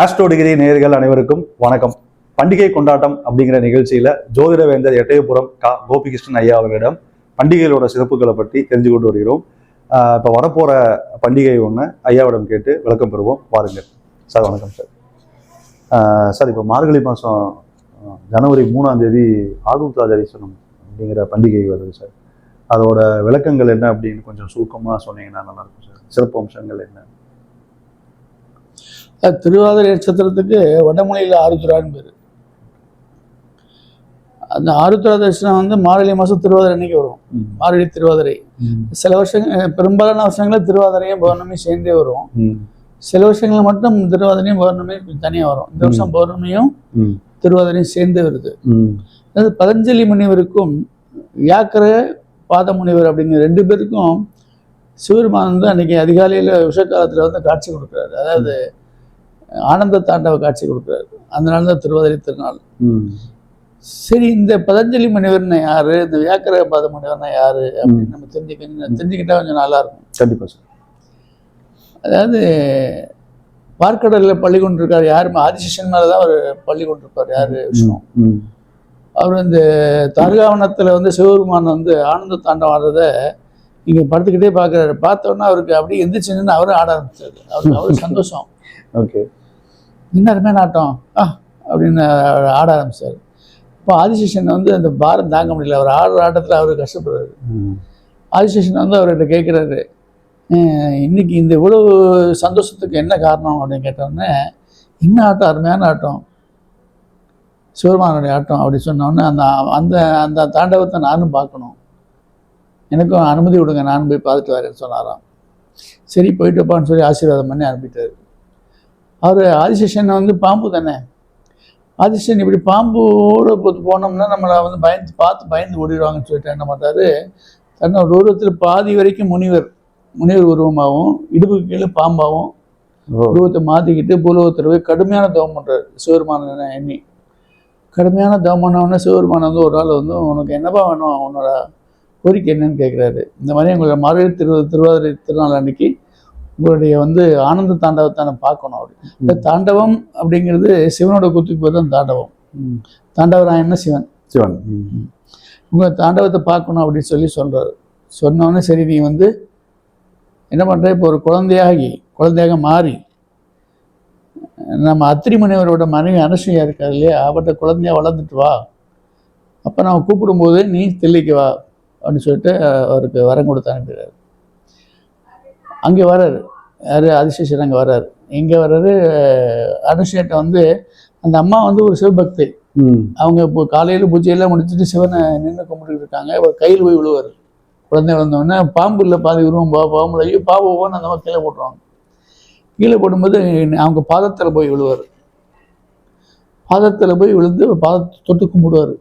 Astro degree நேயர்கள் அனைவருக்கும் வணக்கம். பண்டிகை கொண்டாட்டம் அப்படிங்கிற நிகழ்ச்சியில ஜோதிட வேந்தர் எட்டயபுரம் கா. கோபிகிருஷ்ணன் ஐயா அவர்களிடம் பண்டிகைகளோட சிறப்புகளை பற்றி தெரிஞ்சு கொண்டு வருகிறோம் இப்போ வரப்போகிற வரப்போற பண்டிகை ஒன்று ஐயாவிடம் கேட்டு விளக்கம் பெறுவோம். பாருங்கள் சார் வணக்கம் சார். சார் இப்போ மார்கழி மாதம் ஜனவரி மூணாம் தேதி ஆளுத்தா தரிசனம் அப்படிங்கிற பண்டிகை வருது சார். அதோட விளக்கங்கள் என்ன அப்படின்னு கொஞ்சம் சுருக்கமாக சொன்னீங்கன்னா நல்லாயிருக்கும் சார். சிறப்பு அம்சங்கள் என்ன? திருவாதிரை நட்சத்திரத்துக்கு வடமொழியில் ஆருத்ரான்னு பேர் அந்த ஆருத்ரா தரிசனம் வந்து மார்கழி மாதம் திருவாதிரை அன்னைக்கு வரும். மார்கழி திருவாதிரை. சில வருஷங்கள் பெரும்பாலான வருஷங்களில் திருவாதிரையும் பௌர்ணமியும் சேர்ந்தே வரும். சில வருஷங்களில் மட்டும் திருவாதிரையும் பௌர்ணமியும் தனியாக வரும் இந்த வருஷம் பௌர்ணமியும். திருவாதிரையும் சேர்ந்து வருது. அதாவது பதஞ்சலி முனிவருக்கும் வியாக்கர பாத முனிவர் அப்படிங்கிற ரெண்டு பேருக்கும் சிவருமான் வந்து அன்னைக்கு அதிகாலையில் விஷக்காலத்தில் வந்து காட்சி கொடுக்குறாரு அதாவது ஆனந்த தாண்டவ காட்சி கொடுக்குறாரு. அதனால தான் திருவாதிரை திருநாள். சரி இந்த பதஞ்சலி முனிவர்னா யாரு? இந்த வியாக்கர பாத முனிவர்னா யாரு? அப்படின்னு நம்ம தெரிஞ்சுக்க தெரிஞ்சுக்கிட்டா கொஞ்சம் நல்லா இருக்கும். கண்டிப்பா சார். அதாவது பார்க்கடலில் பள்ளி கொண்டிருக்காரு யாருமே ஆதிசேஷன் மேலே தான் அவர் பள்ளி கொண்டிருப்பார் யாரு? விஷ்ணு. அவர் இந்த தார்காவனத்தில் வந்து சிவபெருமான் வந்து ஆனந்த தாண்டம் ஆடுறத இங்கே படுத்துக்கிட்டே பார்க்குறாரு. பார்த்தோன்னா அவருக்கு அப்படியே எந்திரிச்சு நின்று அவரும் ஆட ஆரம்பிச்சாரு. அவருக்கு அவ்வளோ சந்தோஷம். ஓகே. இன்னுமே நாட்டம் ஆ அப்படின்னு ஆட ஆரம்பிச்சார். இப்போ ஆதிசேஷன் வந்து அந்த பாரம் தாங்க முடியல. அவர் ஆடுற ஆட்டத்தில் அவர் கஷ்டப்படுறாரு. ஆதிசேஷன் வந்து அவர்கிட்ட கேட்குறாரு இன்னைக்கு இந்த இவ்வளவு சந்தோஷத்துக்கு என்ன காரணம்? அப்படின்னு கேட்டோடனே என்ன ஆட்டம் அருமையான ஆட்டம். சிவருமானுடைய ஆட்டம் அப்படி சொன்னோடனே அந்த அந்த அந்த தாண்டவத்தை நானும் பார்க்கணும். எனக்கும் அனுமதி விடுங்க நானும் போய் பார்த்துட்டு வரேன்னு சொன்னாராம். சரி போயிட்டுப்பான்னு சொல்லி ஆசீர்வாதம் பண்ணி அனுப்பிட்டாரு. அவர் ஆதிசேஷன் வந்து பாம்பு தானே? ஆதிசேஷன் இப்படி பாம்போட போனோம்னா நம்மளை வந்து பயந்து பார்த்து பயந்து ஓடிடுவாங்கன்னு சொல்லிட்டு என்ன பண்ணுறாரு தன்னோட உருவத்தில் பாதி வரைக்கும் முனிவர் முனிவர் உருவமாகவும் இடுப்புக்கு கீழே பாம்பாகவும். உருவத்தை மாற்றிக்கிட்டு பூலோகத்தில் போய் கடுமையான தவம் பண்ணுறாரு சிவருமான எண்ணி. கடுமையான தவம் பண்ணவொடனே சிவருமான வந்து ஒரு நாள் வந்து உனக்கு என்னப்பா வேணும்? உன்னோட கோரிக்கை என்னன்னு கேட்குறாரு இந்த மாதிரி உங்களை மார்கழி திரு திருவாதிரை திருநாள் அன்னைக்கு உங்களுடைய வந்து ஆனந்த தாண்டவத்தை நான் பார்க்கணும் அப்படி. இந்த தாண்டவம் அப்படிங்கிறது சிவனோட குத்துக்கு பேர் தான் தாண்டவம். தாண்டவராயன்னா சிவன்? சிவன். ம். உங்கள் தாண்டவத்தை பார்க்கணும் அப்படின்னு சொல்லி சொல்கிறாரு சொன்னோடனே சரி நீ வந்து என்ன பண்ணுற இப்போ ஒரு குழந்தையாகி குழந்தையாக மாறி நம்ம அத்திரி முனிவரோட மனைவி அனசூயா இருக்காது இல்லையா? அவட்ட குழந்தையா வளர்ந்துட்டு வா. அப்போ நம்ம கூப்பிடும்போது நீ தெல்லிக்கு வா அப்படின்னு சொல்லிட்டு அவருக்கு வரம் கொடுத்து அனுப்பிடுறாரு. அங்கே வர்றாரு. யார்? ஆதிசேஷன் அங்கே வர்றாரு. எங்கே வர்றாரு அனுஷியிட்ட வந்து அந்த அம்மா வந்து ஒரு சிவபக்தை. அவங்க இப்போ காலையில் பூஜையெல்லாம் முடிச்சுட்டு சிவனை நின்று கும்பிட்டுட்டு இருக்காங்க. அவர் கையில் போய் விழுவார். குழந்தை விழுந்தோடனே பாம்பு இல்லை பாதி உருவம் பா பாம்பு ஐயோ பாம்பு போன்னு அந்த மாதிரி கீழே போட்டுருவாங்க. கீழே போடும்போது அவங்க பாதத்தில் போய் விழுவார். பாதத்தில் போய் விழுந்து பாதத்தை தொட்டு கும்பிடுவார்.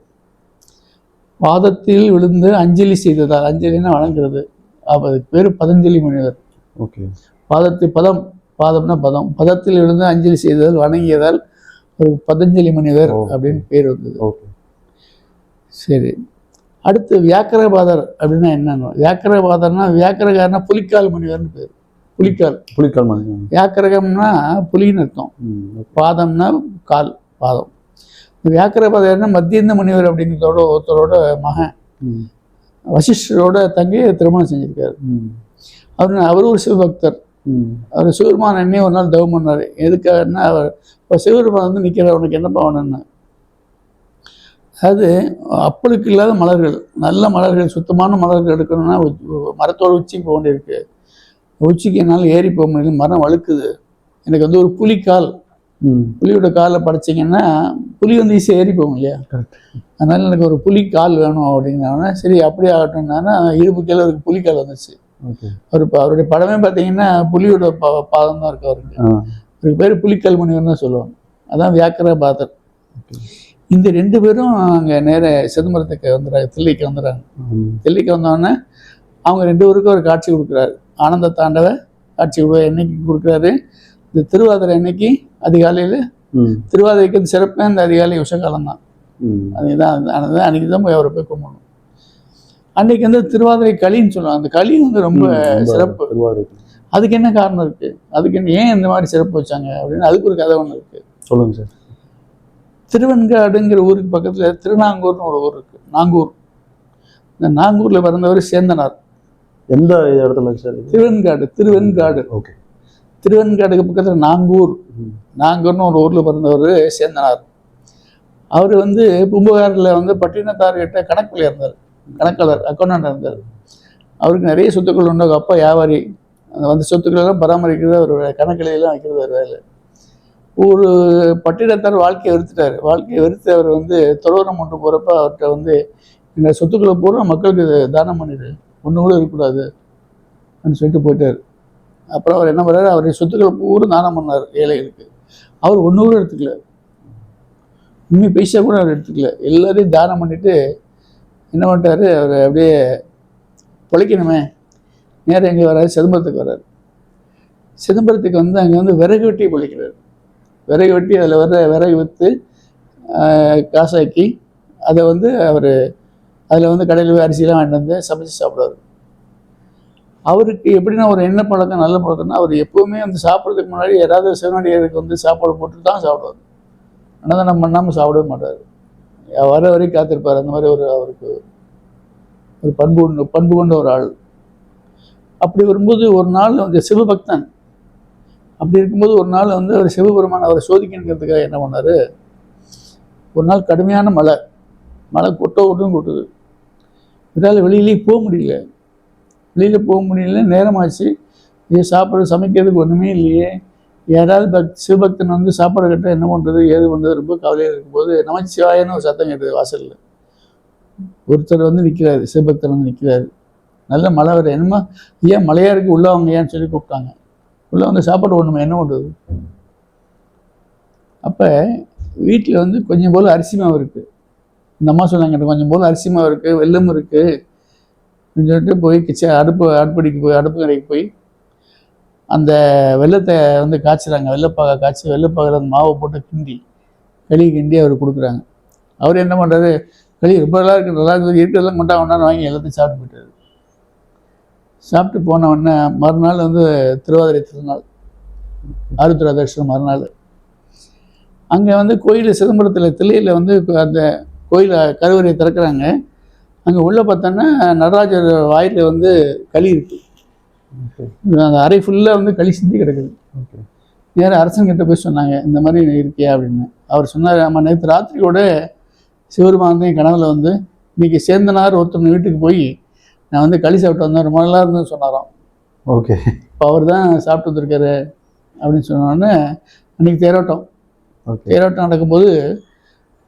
பாதத்தில் விழுந்து அஞ்சலி செய்ததால் அஞ்சலின்னா வணங்குறது. அப்போ அதுக்கு பேர் பதஞ்சலி முனிவர் ஓகே. பாதத்தில் பதம் பாதம்னா பதம். பதத்தில் விழுந்து அஞ்சலி செய்ததால் வணங்கியதால் ஒரு பதஞ்சலி முனிவர் ஓ. அப்படின்னு பேர் வந்தது. சரி. அடுத்து வியாக்கரபாதர் அப்படின்னா என்னன்னு வியாக்கரபாதர்னா வியாக்கரகாரனா புலிக்கால் முனிவர்னு பேர். புலிக்கால். புலிக்கால் மணி வியாக்கரகம்னா புலின்னு அர்த்தம். பாதம்னா கால் பாதம். வியாக்கரபாதர்னா மத்தியந்த முனிவர் அப்படிங்கிறதோட ஒருத்தரோட மகன். வசிஷ்டரோட தங்கையை திருமணம் செஞ்சிருக்காரு. அவர் அவர் ஒரு சிவபக்தர். அவர் சிவருமான் என்னையும் ஒரு நாள் தவம் பண்ணார். எதுக்காகன்னா அவர் இப்போ சிவருமான் வந்து நிற்கிற அவனுக்கு என்னப்பா வேணும்னு. அதாவது அப்பளுக்கு இல்லாத மலர்கள் நல்ல மலர்கள் சுத்தமான மலர்கள் எடுக்கணும்னா மரத்தோட உச்சிக்கு போக வேண்டியிருக்கு. உச்சிக்கு என்னால் ஏறி போக முடியல மரம் வழுக்குது. எனக்கு வந்து ஒரு புலிக்கால். புலியோட காலை படைச்சிங்கன்னா புலி வந்து ஈஸியாக ஏறி போகும் இல்லையா. அதனால எனக்கு ஒரு புலி கால் வேணும் அப்படிங்கிறவன சரி அப்படியே ஆகட்டும்னா இடுப்பு கீழே அவருக்கு புலிக்கால் வந்துச்சு. அவர் இப்போ அவருடைய படமே பார்த்தீங்கன்னா புலியோட பா பாதம் தான் இருக்கு அவருக்கு. அதுக்கு பேர் புலிக்கல் முனிவர்னு தான் சொல்லுவாங்க. அதான் வியாக்கர பாதர். இந்த ரெண்டு பேரும் அங்கே நேர சிதம்பரத்துக்கு வந்துடுறாங்க தில்லைக்கு வந்துடுறாங்க. தில்லைக்கு வந்தோடனே அவங்க ரெண்டு பேருக்கும் ஒரு காட்சி கொடுக்குறாரு. ஆனந்த தாண்டவ காட்சி கொடுக்குறாரு என்னைக்கு கொடுக்குறாரு? இந்த திருவாதிரை அன்னைக்கு அதிகாலையில். திருவாதிரைக்கு சிறப்பே அந்த அதிகாலை உஷகாலம் தான் அதுதான் அன்னைக்கு தான் போய் அவரை போய் கும்பிடணும். அன்னைக்கு வந்து திருவாதிரை களின்னு சொல்லுவாங்க. அந்த களி வந்து ரொம்ப சிறப்பு. அதுக்கு என்ன காரணம் இருக்கு? அதுக்கு என்ன ஏன் இந்த மாதிரி சிறப்பு வச்சாங்க அப்படின்னு அதுக்கு ஒரு கதை ஒன்று இருக்கு. சொல்லுங்க சார். திருவெண்காடுங்கிற ஊருக்கு பக்கத்துல திருநாங்கூர்னு ஒரு ஊர் இருக்கு. நாங்கூர். இந்த நாங்கூர்ல பிறந்தவர் சேந்தனார். எந்த இடத்துல சார்? திருவெண்காடு திருவெண்காடு. ஓகே. திருவெண்காடுக்கு பக்கத்துல நாங்கூர். நாங்கூர்னு ஒரு ஊர்ல பிறந்தவர் சேந்தனார். அவர் வந்து பூம்புகாரில் வந்து பட்டினத்தார்கிட்ட கணக்குல இருந்தார் கணக்காளர் அக்கௌண்டன்ட் இருந்தார். அவருக்கு நிறைய சொத்துக்கள் உண்டு. அவங்க அப்பா வியாபாரி. அந்த வந்த சொத்துக்களெல்லாம் பராமரிக்கிறது அவர் கணக்கிலையெல்லாம் வைக்கிறது ஒரு வேலை. ஒரு பட்டிடத்தார் வாழ்க்கையை வெறுத்துட்டார். வாழ்க்கையை வெறுத்து அவர் வந்து துறவரம் கொண்டு போகிறப்ப அவர்கிட்ட வந்து இந்த சொத்துக்களை பூரா மக்களுக்கு தானம் பண்ணிடு. ஒன்று கூட இருக்கக்கூடாது அப்படின்னு சொல்லிட்டு போயிட்டார். அப்புறம் அவர் என்ன பண்ணாரு? அவருடைய சொத்துக்களை பூரா தானம் பண்ணார் ஏழைகளுக்கு. அவர் ஒன்று கூட எடுத்துக்கல. உண்மை பைசா கூட அவர் எடுத்துக்கல. எல்லாரையும் தானம் பண்ணிட்டு என்ன பண்ணிட்டாரு? அவர் அப்படியே பொழைக்கணுமே. நேரம் எங்கே வராரு சிதம்பரத்துக்கு வர்றாரு சிதம்பரத்துக்கு வந்து அங்கே வந்து விறகு வெட்டி பொழைக்கிறார். விறகு வெட்டி அதில் வர விறகு விற்று காசாக்கி அதை வந்து அவர் அதில் வந்து கடையில் போய் அரிசிலாம் வாங்கிட்டு வந்து சமைச்சு சாப்பிடுவார். அவருக்கு எப்படின்னா ஒரு எண்ணெய் பழக்கம் நல்ல பழக்கம்னா அவர் எப்போவுமே வந்து சாப்பிட்றதுக்கு முன்னாடி யாராவது சிவனடியருக்கு வந்து சாப்பாடு போட்டு தான் சாப்பிடுவார். நம்ம பண்ணாமல் சாப்பிடவே மாட்டார். வர வரைக்கும் காத்திருப்பார். அந்த மாதிரி ஒரு அவருக்கு ஒரு பண்பு உண்டு பண்பு கொண்ட ஒரு ஆள். அப்படி வரும்போது ஒரு நாள் வந்து சிவபக்தன் அப்படி இருக்கும்போது ஒரு நாள் வந்து அவர் சிவபெருமான் அவரை சோதிக்கணுங்கிறதுக்காக என்ன பண்ணார்? ஒரு நாள் கடுமையான மழை. மழை கொட்ட கொட்டும் கொட்டுது. இதால் வெளியிலேயே போக முடியல. வெளியில் போக முடியல நேரமாச்சு. இது சாப்பிட்றது சமைக்கிறதுக்கு ஒன்றுமே இல்லையே. யாராவது பக் சிவபக்தன் வந்து சாப்பாடு கட்ட என்ன பண்ணுறது ஏது பண்ணுறது ரொம்ப கவலையாக இருக்கும்போது நமச்சிவாயன்னு ஒரு சத்தம் கேட்டது வாசலில். ஒருத்தர் வந்து நிற்கிறாரு சிவபக்தர் வந்து நிற்கிறாரு நல்ல மழை வர என்னமா ஏன் மழையாக இருக்குது உள்ள அவங்க ஏன்னு சொல்லி கூப்பிட்டாங்க. உள்ள வந்து சாப்பாடு ஒன்றுமே என்ன பண்ணுறது அப்போ வீட்டில் வந்து கொஞ்சம் போல் அரிசி மாவு இருக்குது இந்த அம்மா சொன்னாங்க கொஞ்சம் போல் அரிசி மாவு இருக்குது வெள்ளம் இருக்குது அப்படின்னு சொல்லிட்டு போய் கிச்சன் அடுப்பு அடுப்படிக்கு போய் அடுப்பு கடைக்கு போய் அந்த வெள்ளத்தை வந்து காய்ச்சுறாங்க. வெள்ளப்பாக காய்ச்சி வெள்ளைப்பாகில் அந்த மாவை போட்டு கிண்டி களி கிண்டி அவர் கொடுக்குறாங்க. அவர் என்ன பண்ணுறாரு களி ரொம்ப நல்லா இருக்கு நல்லா இருக்குது இருக்கிறதெல்லாம் கொண்டா ஒன்றா வாங்கி எல்லாத்தையும் சாப்பிட்டு போயிட்டாரு. சாப்பிட்டு போன உடனே மறுநாள் வந்து திருவாதிரை திருநாள் ஆருத்ரா தர்ஷனம் மறுநாள். அங்கே வந்து கோயில் சிதம்பரத்தில் தில்லையில் வந்து அந்த கோயிலை கருவறையை திறக்கிறாங்க. அங்கே உள்ளே பார்த்தோன்னா நடராஜர் வாயில் வந்து களி இருக்குது அந்த அறை ஃபுல்லாக வந்து களி சிந்தி கிடக்குது. ஓகே நேராக அரசன்கிட்ட போய் சொன்னாங்க இந்த மாதிரி இருக்கியா? அப்படின்னு. அவர் சொன்னார் ஆமாம் நேற்று ராத்திரி கூட சிவருமான் என் கனவுல வந்து இன்னைக்கு சேந்தனார் ஒருத்தவங்க வீட்டுக்கு போய் நான் வந்து களி சாப்பிட்டு வந்தேன் ரொம்ப நல்லா இருந்ததுன்னு சொன்னாராம். ஓகே இப்போ அவர் தான் சாப்பிட்டு வந்திருக்காரு அப்படின்னு சொன்னோடனே அன்றைக்கி தேரோட்டம். தேரோட்டம் நடக்கும்போது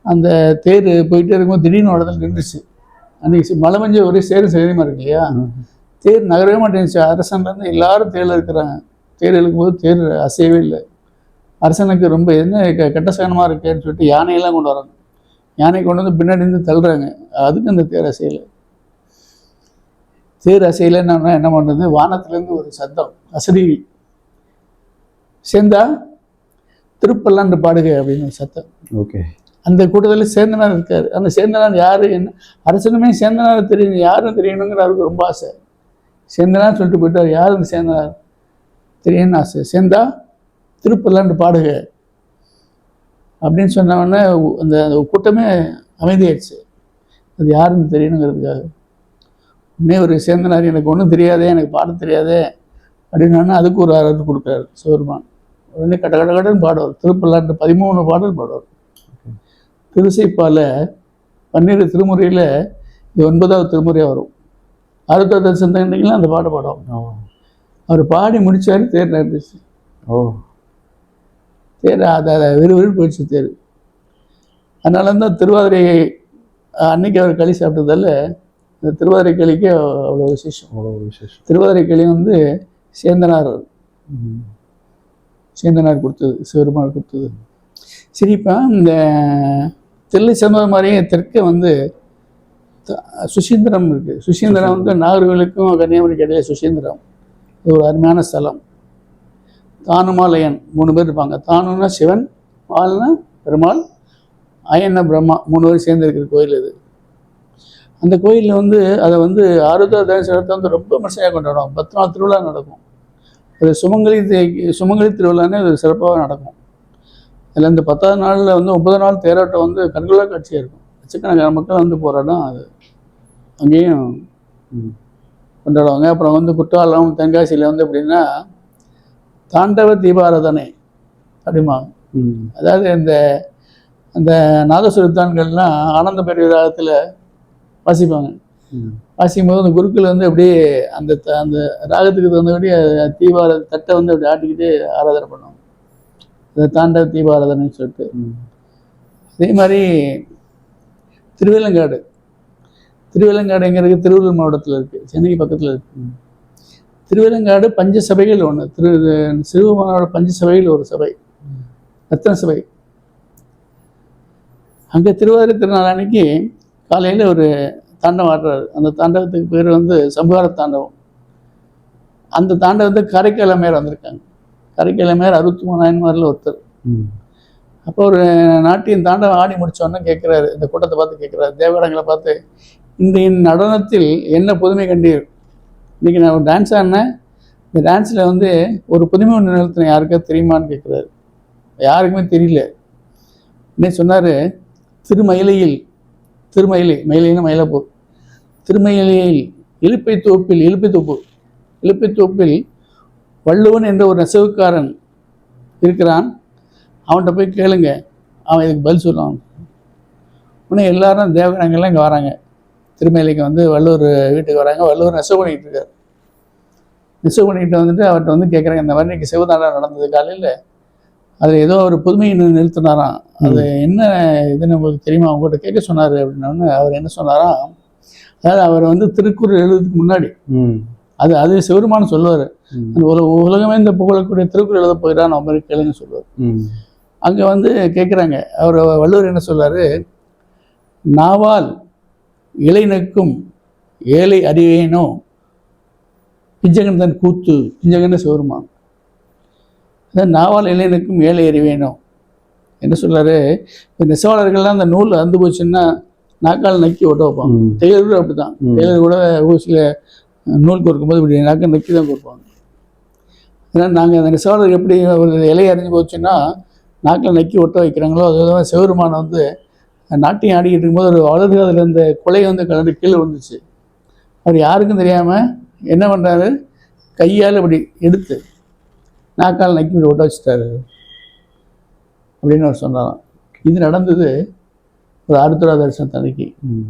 அந்த தேர் போயிட்டே இருக்கும்போது திடீர்னு இடத்துல நின்றுச்சு. அன்றைக்கி மழை பெஞ்ச ஒரே சேரும் சேரியமாக இருக்கு இல்லையா? தேர் நகரவே மாட்டேங்குச்சு அரசன்லேருந்து எல்லாரும் தேரில் இருக்கிறாங்க. தேர் இழுக்கும்போது தேர் அசையவே இல்லை. அரசனுக்கு ரொம்ப என்ன க- கெட்ட சகனமாக இருக்கேன்னு சொல்லிட்டு யானையெல்லாம் கொண்டு வராங்க. யானை கொண்டு வந்து பின்னாடி இருந்து தள்ளுறாங்க. அதுக்கு அந்த தேர் அசையலை. தேர் அசையலைன்னா என்ன பண்ணுறது வானத்துலேருந்து ஒரு சத்தம் அசரீரி சேர்ந்தா திருப்பல்லாண்டு பாடுக அப்படின்னு சத்தம். ஓகே. அந்த கூட்டத்தில் சேந்தனார் இருக்கார். அந்த சேந்தனார் யார்? என்ன அரசனுமே சேந்தனார் தெரியும் யாரும் தெரியணுங்கிற அவருக்கு ரொம்ப ஆசை. சேந்தனார் சொல்லிட்டு போயிட்டார். யார் அந்த சேந்தனார் தெரியணும்னு ஆசை. சேந்தா திருப்பல்லாண்டு பாடுக. அப்படின்னு சொன்ன உடனே அந்த அந்த கூட்டமே அமைதியாயிடுச்சு. அது யாருன்னு தெரியணுங்கிறதுக்காக. உடனே ஒரு சேந்தனார் எனக்கு ஒன்றும் தெரியாதே எனக்கு பாட தெரியாதே அப்படின்னா அதுக்கு ஒரு அர்த்தம் கொடுக்குறாரு சிவருமான் உடனே கட கட கடன்னு பாடுவார். திருப்பல்லாண்டு பதிமூணு பாடல் பாடுவார். திருசைப்பால பன்னிரு திருமுறையில் இது ஒன்பதாவது திருமுறையாக வரும். அறுபதாவது சிந்தனைலாம் அந்த பாட்டை பாடும் ஓ. அவர் பாடி முடிச்சாரு தேர் நடந்துச்சு ஓ. தேர் அதை விறுவிறு போயிடுச்சு தேர் அதனால தான் திருவாதிரை அன்னைக்கு அவர் களி சாப்பிட்டதால இந்த திருவாதிரை களிக்கு அவ்வளோ விசேஷம். அவ்வளோ விசேஷம். திருவாதிரை களி வந்து சேந்தனார். சேந்தனார் கொடுத்தது சிவருமான் கொடுத்தது. சரி இப்போ இந்த தில்லை சம்பவம் மாதிரியே தெற்கே வந்து சுசீந்திரம் இருக்குது சுசீந்திரம் வந்து நாகர்கோவிலுக்கும் கன்னியாகுமரிக்கு இடையில சுசீந்திரம். இது ஒரு அருமையான ஸ்தலம். தானுமாலயன் மூணு பேர் இருப்பாங்க. தானுன்னா சிவன் மால்னா பெருமாள் அயன்னா பிரம்மா. மூணு பேர் சேர்ந்து இருக்கிற கோயில் இது. அந்த கோயிலில் வந்து அதை வந்து ஆருத்ரா தரிசனத்தை வந்து ரொம்ப விமர்சையாக கொண்டாடுவோம் பத்து நாள் திருவிழா நடக்கும். ஒரு சுமங்கலி சுமங்கலி திருவிழான்னு அது சிறப்பாக நடக்கும். அதில் இந்த பத்தாவது நாளில் வந்து ஒன்பது நாள் தேரோட்டம் வந்து கண்கொள்ளா காட்சியாக இருக்கும். லட்சக்கணக்கான மக்கள் வந்து போராட்டம் அது. அங்கேயும். கொண்டாடுவாங்க அப்புறம் வந்து குற்றாலம் தென்காசியில் வந்து எப்படின்னா தாண்டவ தீபாராதனை அப்படிமா ம். அதாவது இந்த அந்த நாதசுரத்தான்கள்லாம் ஆனந்த பெருவிராகத்தில் வாசிப்பாங்க ம். வாசிக்கும் போது அந்த குருக்கள் வந்து அப்படியே அந்த த- அந்த ராகத்துக்கு தகுந்தபடி அது தீபார தட்டை வந்து அப்படி ஆட்டிக்கிட்டு ஆராதனை பண்ணுவாங்க அதை தாண்டவ தீபாராதனைன்னு சொல்லிட்டு. அதே மாதிரி திருவேலங்காடு திருவேலங்காடுங்கிறது திருவள்ளூர் மாவட்டத்தில் இருக்குது சென்னைக்கு பக்கத்தில் இருக்கு. திருவேலங்காடு பஞ்ச சபைகள் ஒன்று திரு சிறுவனோட பஞ்ச சபைகள் ஒரு சபை. ரத்ன சபை. அங்கே திருவாதிரை திருநாள் அன்னைக்கு காலையில் ஒரு தாண்டவம் ஆடுறாரு. அந்த தாண்டவத்துக்கு பேர் வந்து சம்ஹார தாண்டவம். அந்த தாண்டவத்தை காரைக்காலமேர் வந்திருக்காங்க. காரைக்காலமேர் அறுபத்தி மூணாயிரம் ஒருத்தர். அப்போ ஒரு நாட்டியம் தாண்டவம் ஆடி முடிச்சோன்னே கேட்குறாரு இந்த கூட்டத்தை பார்த்து கேட்குறாரு தேவகடங்களை பார்த்து இந்த நடனத்தில் என்ன புதுமை கண்டீர்? இன்றைக்கி நான் ஒரு டான்ஸ் ஆடினேன் இந்த டான்ஸில் வந்து ஒரு புதுமை ஒன்று நிறுத்தினேன் யாருக்காவது தெரியுமான்னு கேட்குறாரு யாருக்குமே தெரியல. இன்னும் சொன்னார்? திருமயிலையில் திருமயிலை மயிலைன்னு மயிலப்பூர். திருமயிலையில் இழுப்பை தோப்பில் இழுப்பை தோப்பு. இழுப்பை தோப்பில் வள்ளுவன் என்ற ஒரு நெசவுக்காரன் இருக்கிறான். அவன்கிட்ட போய் கேளுங்க. அவன் இதுக்கு பதில் சொல்லுவான். உடனே எல்லாரும் தேவகணங்கள்லாம் இங்கே வராங்க. திருமலைக்கு வந்து வள்ளுவர் வீட்டுக்கு வராங்க. வள்ளுவர் நெசவு பண்ணிக்கிட்டு இருக்காரு? நெசவு பண்ணிக்கிட்டு வந்துட்டு அவர்கிட்ட வந்து கேட்குறாங்க இந்த மாதிரி இன்னைக்கு சிவதாண்டா நடந்தது காலையில். அதில் ஏதோ ஒரு புதுமையை நிறு- நிறுத்தினாராம். அது என்ன இது நம்மளுக்கு தெரியுமா? அவங்ககிட்ட கேட்க சொன்னார் அப்படின்னோடனே அவர் என்ன சொன்னாராம்? அதாவது அவர் வந்து திருக்குறள் எழுதுறதுக்கு முன்னாடி. அது அது சிவருமான்னு சொல்லுவார். உல உலகமே இந்த புகழக்கூடிய திருக்குறள் எழுத போயிடான் அவர் கேளுங்க சொல்லுவார். அங்கே வந்து கேட்குறாங்க அவர் வள்ளுவர் என்ன சொல்றாரு? நாவால் இலை நக்கும் ஏழை அறிவேனோ பிஞ்சகன் தன் கூத்து பிஞ்சகன்னு சிவருமான் அதான் நாவால் இலை நக்கும் ஏழை அறிவேனோ என்ன சொல்றாரு இப்போ நெசவாளர்கள்லாம் அந்த நூல் அந்து போச்சுன்னா நாக்கால் நக்கி ஒட்ட வைப்பாங்க. டெய்லர் கூட அப்படி தான். டெய்லர் கூட ஊசியில் நூல் கோர்க்கும்போது இப்படி நாக்க நக்கி தான் கொடுப்பாங்க அதனால் நாங்கள் அந்த நெசவாளர் எப்படி ஒரு இலையை அறிஞ்சு போச்சுன்னா நாக்கில் நக்கி ஒட்ட வைக்கிறாங்களோ அதுதான் சிவருமான் வந்து நாட்டியம் ஆடிக்கிட்டு இருக்கும்போது ஒரு வலது அதில் இருந்த கொலை வந்து கலந்து கீழே விழுந்துச்சு. அவர் யாருக்கும் தெரியாமல் என்ன பண்ணுறாரு கையால் இப்படி எடுத்து நாக்கால் நக்கி இப்படி ஒட்ட வச்சுட்டாரு. அப்படின்னு அவர் சொன்னாராம். இது நடந்தது ஒரு ஆருத்ரா தரிசனத்து அன்னைக்கு ம்.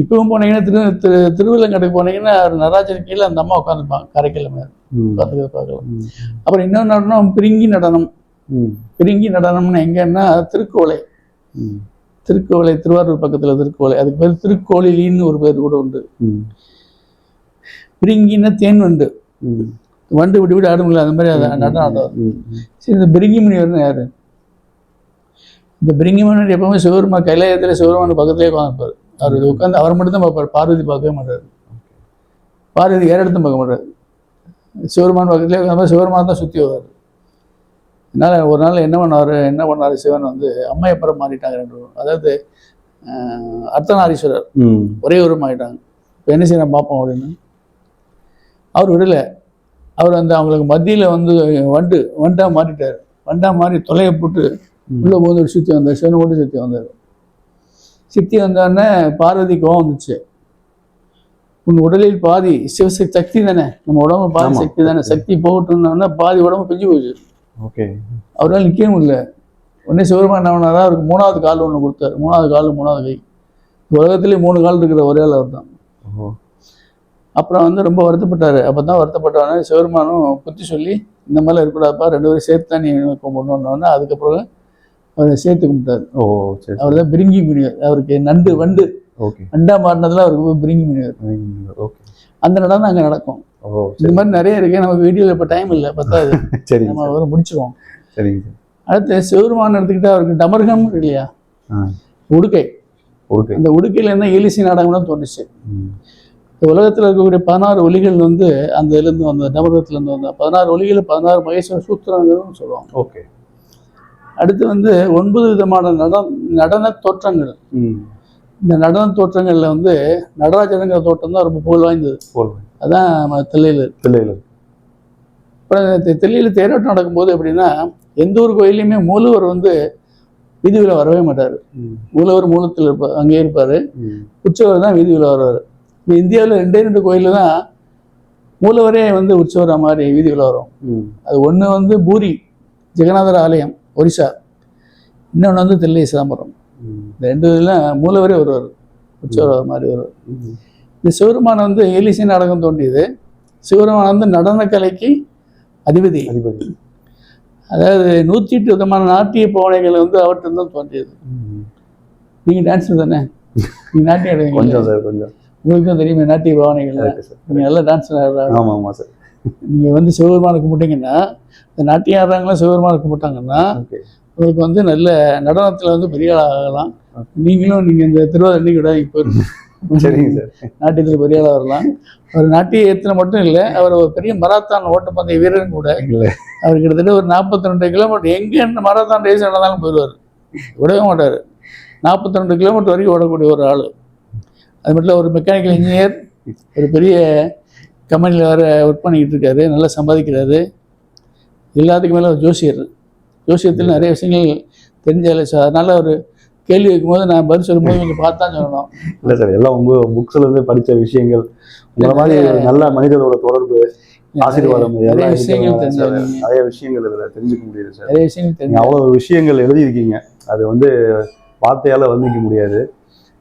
இப்பவும் போனீங்கன்னா திரு திரு திருவில்லங்கடைக்கு போனீங்கன்னா அவர் நடராஜர் கீழே அந்த அம்மா உட்காந்துருப்பாங்க கரைக்கிழமை ம். உட்காந்து பார்க்கலாம். அப்புறம் இன்னொரு நடனம் பிரிங்கி நடனம். பிரிங்கி நடனம்னு எங்கன்னா திருக்கோலை. ம். திருக்கோலை திருவாரூர் பக்கத்தில் திருக்கோலை அதுக்கு பேர் திருக்கோளிலின்னு ஒரு பேர் கூட உண்டு. பிரிங்கின்னா தேன் வண்டு. வண்டு விட்டு விட்டு ஆடுங்களா அந்த மாதிரி அதை நடனம். சரி இந்த பிரிங்கி முனிவர்னு யாரு இந்த பிரிங்கி முனிவர் எப்பவுமே சிவருமா கைலாயத்தில் சிவருமான பக்கத்துலேயே உட்காந்துருப்பார் அவர் உட்காந்து அவர் மட்டும் தான் பார்ப்பார் பார்வதி பார்க்கவே மாட்டார் பார்வதி வேற இடத்தும் பார்க்க மாட்டார் சிவருமான் பக்கத்துலேயே உட்காந்து சிவருமான் தான் சுற்றி வருவார் அதனால் ஒரு நாள் என்ன பண்ணார் என்ன பண்ணார் சிவன் வந்து அம்மையப்பரம் மாறிட்டாங்க ரெண்டு பேரும். அதாவது அர்த்தநாரீஸ்வரர் ம். ஒரே உருவமாயிட்டாங்க இப்போ என்ன செய்யணும் பார்ப்போம் அப்படின்னு. அவர் விடல. அவர் அந்த அவங்களுக்கு மத்தியில் வந்து வண்டு வண்டா மாறிட்டார் வண்டா மாறி தொலையை போட்டு உள்ளே போந்து சுற்றி வந்தார். சிவனை மட்டும் சுற்றி வந்தார். சுற்றி வந்தோடனே பார்வதி கோவம் வந்துச்சு. உன் உடலில் பாதி சிவசக்தி சக்தி தானே. நம்ம உடம்பு பாதி. சக்தி தானே. சக்தி போகட்டும்னா பாதி உடம்பு பிஞ்சு போச்சு. ஓகே அவரால் நிற்கவே முடியல. உடனே சிவருமா என்ன பண்ணாரா அவருக்கு மூணாவது கால் ஒன்று கொடுத்தாரு. மூணாவது கால் மூணாவது கை. உலகத்திலே மூணு கால் இருக்கிற ஒரே ஆள் அவர் தான் அப்புறம் வந்து ரொம்ப வருத்தப்பட்டார். அப்போ தான் வருத்தப்பட்டவொடனே சிவருமானும் புத்தி சொல்லி இந்த மாதிரிலாம் இருக்கக்கூடாதுப்பா ரெண்டு பேரும் சேர்த்து தான் நீ கும்பிடணுன்னொன்னே அதுக்கப்புறம் அவரை சேர்த்து கும்பிட்டாரு. ஓ சரி அவர் தான் பிரிங்கி முனிவர். அவருக்கு நண்டு வண்டு. ஓகே வண்டா மாறினதுல அவருக்கு பிரிங்கி முனிவர். ஓகே அந்த நடனம் அங்கே நடக்கும். இந்த சரி. மாதிரி நிறைய இருக்கு. நமக்கு வீடியோவில் இப்போ டைம் இல்லை. பத்தாது. சரிங்க நம்ம சார். ஒரு முடிச்சிருவோம். சரிங்க சார். அடுத்து சிவருமான் எடுத்துக்கிட்டா அவருக்கு டமர்கம் இல்லையா? உடுக்கை ஓகே அந்த உடுக்கையில இருந்தால் எலிசி நாடகம்லாம் தோணுச்சு. இந்த உலகத்தில் இருக்கக்கூடிய பதினாறு ஒலிகள் வந்து அந்த இதுலேருந்து வந்த டமர்கத்துலேருந்து வந்த பதினாறு ஒலிகள் பதினாறு மகேஸ்வர சூத்திரங்கள்னு சொல்லுவாங்க. ஓகே. அடுத்து வந்து ஒன்பது விதமான நட நடன தோற்றங்கள். இந்த நடன தோற்றங்களில் வந்து நடராஜனுங்கிற தோட்டம் தான் ரொம்ப புகழ் வாய்ந்தது. அதான் தில்லையில். பிள்ளைகள் அப்புறம் தெல்லியில் தேரோட்டம் நடக்கும்போது எப்படின்னா எந்த ஒரு கோயிலையுமே மூலவர் வந்து வீதியில் வரவே மாட்டார். மூலவர் மூலத்தில் இருப்பார் அங்கேயே இருப்பார். உற்சவர் தான் வீதியில் வருவார். இப்போ இந்தியாவில் ரெண்டே ரெண்டு கோயிலில் தான் மூலவரே வந்து உற்சவரா மாதிரி வீதியில் வரும். அது ஒன்று வந்து பூரி ஜெகநாதர் ஆலயம் ஒரிசா. இன்னொன்று வந்து தில்லை சிதம்பரம். ரெண்டு இதில் மூலவரே வருவார் உற்சவர் மாதிரி வருவார். இந்த சிவருமான் வந்து ஏலிசி நாடகம் தோன்றியது. சிவருமான் வந்து நடனக்கலைக்கு அதிபதி. அதிபதி. அதாவது நூற்றி எட்டு விதமான நாட்டிய பாவனைகள் வந்து அவர்கிட்ட தான் தோன்றியது. நீங்கள் டான்ஸர் தானே? நீங்கள் நாட்டியம் ஆடுவீங்க கொஞ்சம் சார் கொஞ்சம். உங்களுக்கு தான் தெரியுமே நாட்டிய பாவனைகள் நீங்கள் நல்லா டான்ஸ் ஆடுறாங்க ஆமா ஆமா சார் நீங்கள் வந்து சிவபெருமானை கும்பிட்டீங்கன்னா இந்த நாட்டியம் ஆடுறாங்களா சிவபெருமானை கும்பிட்டாங்கன்னா உங்களுக்கு வந்து நல்ல நடனத்தில் வந்து பெரிய ஆகலாம் நீங்களும் நீங்கள் இந்த திருவாதிரை கூட இப்போ சரிங்க சார். நாட்டியத்தில் பெரிய ஆளாக வரலாம். அவர் நாட்டிய ஏற்றின மட்டும் இல்லை அவர் ஒரு பெரிய மராத்தான் ஓட்டப்பந்தய வீரன் கூட. இல்ல. அவர் கிட்டத்தட்ட ஒரு நாற்பத்தி ரெண்டு கிலோமீட்டர் எங்கே மராத்தான் ரேஸ் நடந்தாலும் போயிடுவார். விடவே மாட்டார். நாற்பத்தி ரெண்டு கிலோமீட்டர் வரைக்கும் ஓடக்கூடிய ஒரு ஆள். அது மட்டும் இல்ல, ஒரு மெக்கானிக்கல் இன்ஜினியர் ஒரு பெரிய கம்பெனியில் வர ஒர்க் பண்ணிக்கிட்டு இருக்காரு. நல்லா சம்பாதிக்கிறாரு. எல்லாத்துக்கும் மேலே ஒரு ஜோசியர். ஜோசியத்தில் நிறைய விஷயங்கள் தெரிஞ்சாலே சார். அதனால் ஒரு கேள்வி வைக்கும்போது நான் பதில் சொல்லும்போது கொஞ்சம் பார்த்து தான் சொல்லணும். இல்ல சார் எல்லாம் உங்க புக்ஸ்ல இருந்து படிச்ச விஷயங்கள் உங்களை மாதிரி நல்ல மனிதரோட தொடர்பு ஆசீர்வாதம் நிறைய விஷயங்கள் நிறைய விஷயங்கள் இதுல தெரிஞ்சுக்க முடியுது சார். நிறைய விஷயங்கள் தெரிஞ்சு அவ்வளவு விஷயங்கள் எழுதியிருக்கீங்க. அது வந்து வார்த்தையால வர்ணிக்க முடியாது.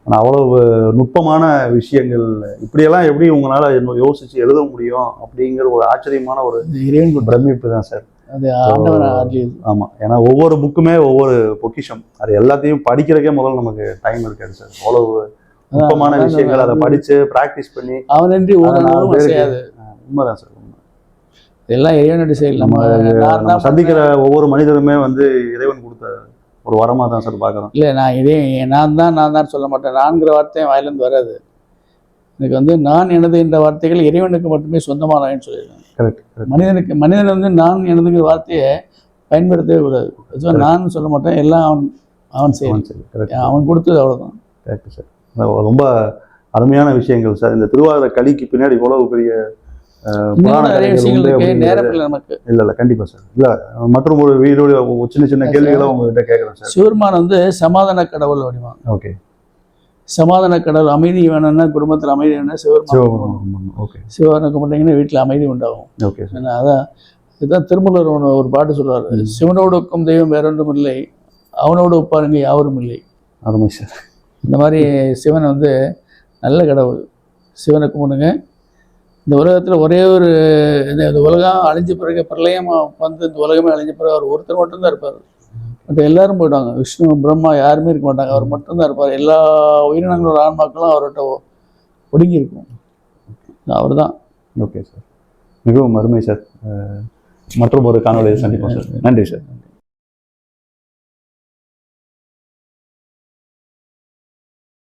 ஆனா அவ்வளவு நுட்பமான விஷயங்கள் இப்படியெல்லாம் எப்படி உங்களால யோசிச்சு எழுத முடியும் அப்படிங்கிற ஒரு ஆச்சரியமான ஒரு பிரமிப்பு தான் சார். அது அருளியது ஏன்னா ஒவ்வொரு புக்குமே ஒவ்வொரு பொக்கிஷம். அது எல்லாத்தையும் படிக்கிறதுக்கே முதல்ல நமக்கு டைம் இருக்காது சார். அவ்வளவு நுட்பமான விஷயங்கள் அதை படிச்சு பிராக்டிஸ் பண்ணி அவனின்றி பேருக்கு- செய்யாது. உண்மைதான் சார் இதெல்லாம் இறைவனுடைய செயல் நம்ம சந்திக்கிற ஒவ்வொரு மனிதருமே வந்து இறைவன் கொடுத்த ஒரு வரமா தான் சார் பார்க்குறோம். இல்லை நான் இதே நான் தான் நான் தான் சொல்ல மாட்டேன். நான்கிற வார்த்தை வாயிலிருந்து வராது. எனக்கு வந்து நான் எனது என்ற வார்த்தைகள் இறைவனுக்கு மட்டுமே கரெக்ட் கரெக்ட் மனிதனுக்கு மனிதன் வந்து நான் எனதுங்கிற வார்த்தையை பயன்படுத்தவே கூடாது. அதுவும் நான் சொல்ல மாட்டேன் எல்லாம் அவன் அவன் செயல் சரி கரெக்ட் அவன் கொடுத்தது அவ்வளோதான் கரெக்ட் சார் ரொம்ப அருமையான விஷயங்கள் சார் இந்த திருவாதிரை களிக்கு பின்னாடி இவ்வளவு பெரிய இல்லை இல்ல இல்ல. கண்டிப்பா சார் இல்ல மற்றும் ஒரு வீடியோ சின்ன சின்ன கேள்விகளை உங்ககிட்ட கேட்கறேன் சார் சிவருமான் வந்து சமாதான கடவுள் வடிவான் ஓகே சமாதான கடவுள் அமைதி வேணும்னா குடும்பத்தில் அமைதி வேணும்னா சிவபெருமான் ஓகே சிவனை கும்பிட்டீங்கன்னா வீட்டில் அமைதி உண்டாகும். ஓகே அதான் இதுதான் திருமூலர் ஒரு பாட்டு சொல்றாரு. ம். சிவனோடு ஒக்கும் தெய்வம் வேறொன்றும் இல்லை அவனோடு ஒப்பாருங்க யாவரும் இல்லை. அருமை சார் இந்த மாதிரி சிவன் வந்து நல்ல கடவுள். சிவனை கும்பிடுங்க. இந்த உலகத்தில் ஒரே ஒரு இந்த உலகம் அழிஞ்ச பிறகு பிரளயம் வந்து இந்த உலகமே அழிஞ்ச பிறகு அவர் ஒருத்தர் மட்டும்தான் இருப்பார். மற்ற எல்லாரும் போயிடுவாங்க. விஷ்ணு பிரம்மா யாருமே இருக்க மாட்டாங்க. அவர் மட்டும்தான் இருப்பார். எல்லா உயிரினங்களோட ஆன்மாக்களும் அவர்கிட்ட ஒடுங்கியிருக்கும். ஒடுங்கி இருக்கும் அவர் தான் ஓகே சார் மிகவும் அருமை சார் மற்றொரு ஒரு காணொலியை சந்திப்போம் சார் நன்றி சார்